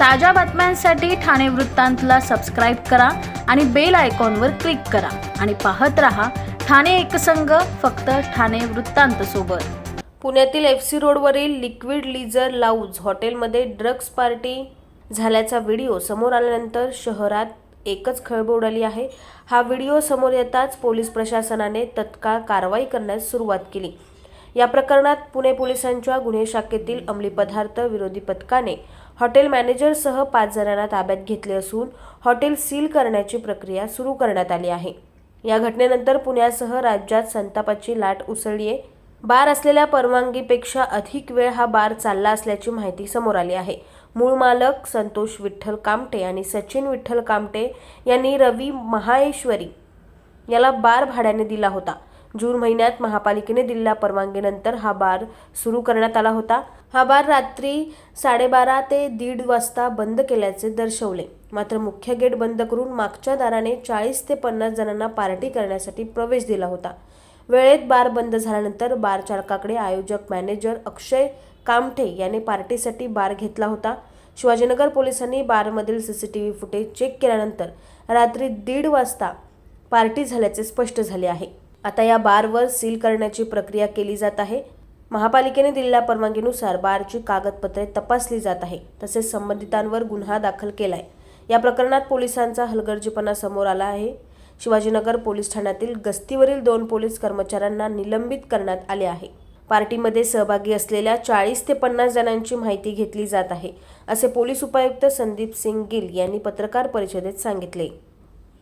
ताज्या बातम्यांसाठी ठाणे वृत्तांतला सबस्क्राईब करा आणि बेल आयकॉनवर क्लिक करा. आणि पाहत रहा ठाणे एकसंघ फक्त ठाणे वृत्तांत सोबत. पुण्यातील एफ सी रोडवरील लिक्विड लिझर लाऊज हॉटेलमध्ये ड्रग्ज पार्टी झाल्याचा व्हिडिओ समोर आल्यानंतर शहरात एकच खळबळ उडाली आहे. हा व्हिडिओ समोर येताच पोलीस प्रशासनाने तत्काळ कारवाई करण्यास सुरुवात केली. या प्रकरणात पुणे पोलिसांच्या गुन्हे शाखेतील अंमली पदार्थ विरोधी पथकाने हॉटेल मॅनेजरसह पाच जणांना ताब्यात घेतले असून हॉटेल सील करण्याची प्रक्रिया सुरू करण्यात आली आहे. या घटनेनंतर पुण्यासह राज्यात संतापाची लाट उसळली आहे बार असलेल्या परवानगीपेक्षा अधिक वेळ हा बार चालला असल्याची माहिती समोर आली आहे. मूळ मालक संतोष विठ्ठल कामटे आणि सचिन विठ्ठल कामटे यांनी रवी महाेश्वरी याला बार भाड्याने दिला होता. जून महिन्यात महापालिकेने दिलेल्या परवानगीनंतर हा बार सुरू करण्यात आला होता. हा बार रात्री साडेबारा ते दीड वाजता बंद केल्याचे दर्शवले. मात्र मुख्य गेट बंद करून मागच्या दाराने चाळीस ते पन्नास जणांना पार्टी करण्यासाठी प्रवेश दिला होता. वेळेत बार बंद झाल्यानंतर बार चालकाकडे आयोजक मॅनेजर अक्षय कामठे याने पार्टीसाठी बार घेतला होता. शिवाजीनगर पोलिसांनी बारमधील C C T V footage check केल्यानंतर रात्री दीड वाजता पार्टी झाल्याचे स्पष्ट झाले आहे. आता या बारवर सील करण्याची प्रक्रिया केली जात आहे. महापालिकेने दिलेल्या परवानगीनुसार बारची कागदपत्रे तपासली जात आहे तसेच संबंधितांवर गुन्हा दाखल केलाय. या प्रकरणात पोलिसांचा हलगर्जीपणा समोर आला आहे. शिवाजीनगर पोलीस ठाण्यातील गस्तीवरील दोन पोलीस कर्मचाऱ्यांना निलंबित करण्यात आले आहे. पार्टीमध्ये सहभागी असलेल्या चाळीस ते पन्नास जणांची माहिती घेतली जात आहे असे पोलीस उपायुक्त संदीप सिंग गिल यांनी पत्रकार परिषदेत सांगितले.